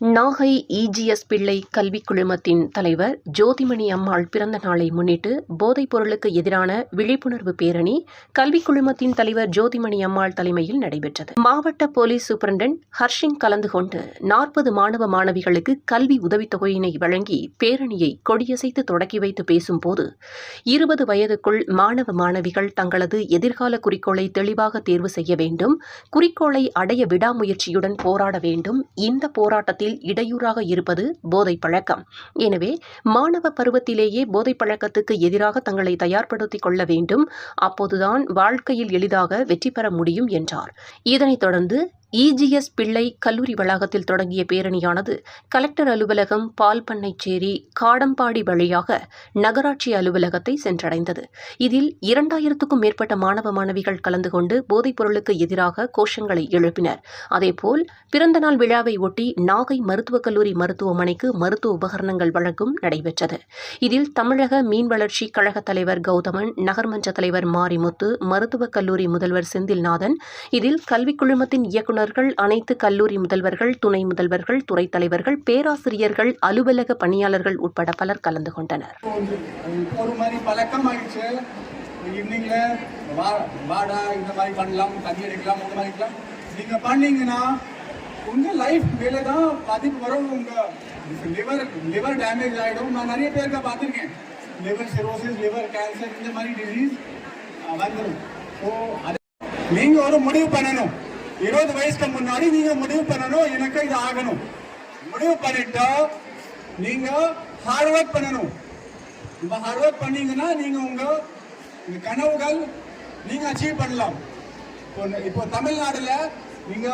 Nagai EGS பிள்ளை கல்விக் குழுமத்தின் தலைவர் ஜோதிமணி அம்மாள் பிறந்த நாளை முன்னிட்டு போதைப் பொருளுக்கு எதிரான விழிப்புணர்வு பேரணி கல்விக் குழுமத்தின் தலைவர் ஜோதிமணி அம்மாள் தலைமையில் நடைபெற்றது. மாவட்ட போலீஸ் சூப்பரண்டன்ட் ஹர்ஷிங் கலந்து கொண்டு நாற்பது மாணவ மாணவிகளுக்கு கல்வி உதவித்தொகையினை வழங்கி பேரணியை கொடியசைத்து தொடக்கி வைத்து பேசும்போது இருபது வயதுக்குள் மாணவ மாணவிகள் தங்களது எதிர்கால குறிக்கோளை தெளிவாக தேர்வு செய்ய வேண்டும் குறிக்கோளை அடைய விடாமுயற்சியுடன் போராட வேண்டும் இந்த போராட்டத்தில் இடையூறாக இருப்பது போதை பழக்கம். எனவே மாணவ பருவத்திலேயே போதை பழக்கத்துக்கு எதிராக தங்களை தயார்படுத்திக் கொள்ள வேண்டும். அப்போதுதான் வாழ்க்கையில் எளிதாக வெற்றி பெற முடியும் என்றார். இதனைத் தொடர்ந்து இஜிஎஸ் பிள்ளை கல்லூரி வளாகத்தில் தொடங்கிய பேரணியானது கலெக்டர் அலுவலகம் பால் பண்ணைச்சேரி காடம்பாடி வழியாக நகராட்சி அலுவலகத்தை சென்றடைந்தது. இதில் இரண்டாயிரத்துக்கும் மேற்பட்ட மாணவ மாணவிகள் கலந்து கொண்டு போதைப் பொருளுக்கு எதிராக கோஷங்களை எழுப்பினர். அதேபோல் பிறந்தநாள் விழாவை ஒட்டி நாகை மருத்துவக் கல்லூரி மருத்துவமனைக்கு மருத்துவ உபகரணங்கள் வழங்கும் நடைபெற்றது. இதில் தமிழக மீன் வளர்ச்சி கழக தலைவர் கௌதமன் நகர்மன்ற தலைவர் மாரிமுத்து மருத்துவக் கல்லூரி முதல்வர் செந்தில்நாதன் இதில் கல்விக் குழுமத்தின் இயக்குநர்கள் அனைத்து கல்லூரி முதல்வர்கள் துணை முதல்வர்கள் துறை தலைவர்கள் பேராசிரியர்கள் அலுவலக பணியாளர்கள் உட்பட பலர் கலந்து கொண்டனர். ஒரு மாதிரி பழக்கம் ஆயிடுச்சு. ஈவினிங்ல வாடா இந்த மாதிரி பண்ணலாம் தண்ணி அடிக்கலாம் இந்த மாதிரி இருக்கலாம். நீங்க பண்ணீங்கன்னா உங்க லைஃப் மேலே தான் பாதிப்பு வரும். உங்க லிவர் லிவர் டேமேஜ் ஆயிடும். நான் நிறைய பேருக்கு பார்த்துருக்கேன். லிவர் சிரோசிஸ் லிவர் கேன்சர் இந்த மாதிரி டிசீஸ் வந்துடும் ஸோ அது நீங்க ஒரு முடிவு பண்ணணும். இருபது வயசுக்கு முன்னாடி நீங்க முடிவு பண்ணணும் எனக்கு இது ஆகணும். முடிவு பண்ணிட்டா நீங்க ஹார்ட் ஒர்க் பண்ணணும். இப்போ ஹார்ட் ஒர்க் பண்ணீங்கன்னா நீங்க உங்க கனவுகள் நீங்க அச்சீவ் பண்ணலாம். இப்போ இப்போ தமிழ்நாடுல நீங்க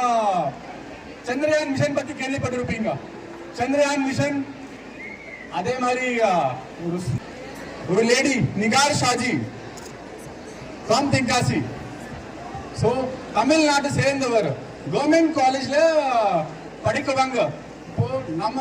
சந்திரயான் மிஷன் பத்தி கேள்விப்பட்டிருப்பீங்க. சந்திரயான் மிஷன் அதே மாதிரி ஒரு ஒரு lady Nigar Shaji from Tenkasi. So தமிழ்நாட்டை சேர்ந்தவர் கவர்மெண்ட் காலேஜில் படிக்கிறவங்க இப்போ நம்ம